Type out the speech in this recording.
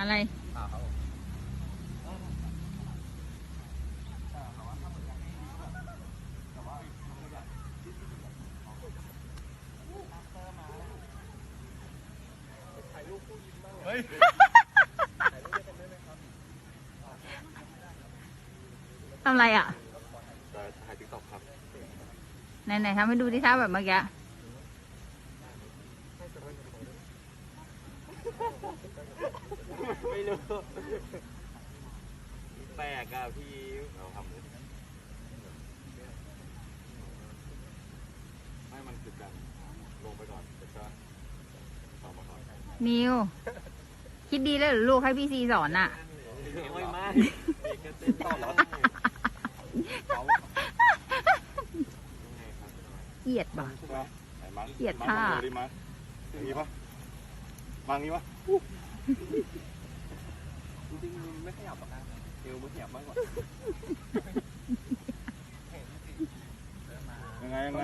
อะไรเฮ้ยทำอะไรอะจะถ่ายติ๊กต็อกครับ ไหนๆทำให้ดูที่ท่าแบบเมื่อกี้ไม่รู้ แปลกอะพี่เราทำเลยไม่มันคือการลงไปก่อนแต่ก็ต่อมาก่อนนิว คิดดีเลยเหรือลูกให้พี่ซีสอนอะ ไม่ไม่เด็กก็เต้นต่อแล้วเขายังไงครับเกลียดบ่ะ ใช่ไหมไหนมั้งเกลียดท่ามั้งดิมั้งอย่างนี้ปะมังนี้ปะ จริงๆมันไม่ขยับหรอกนะเอวมันขยับมากกว่า ยังไงยังไง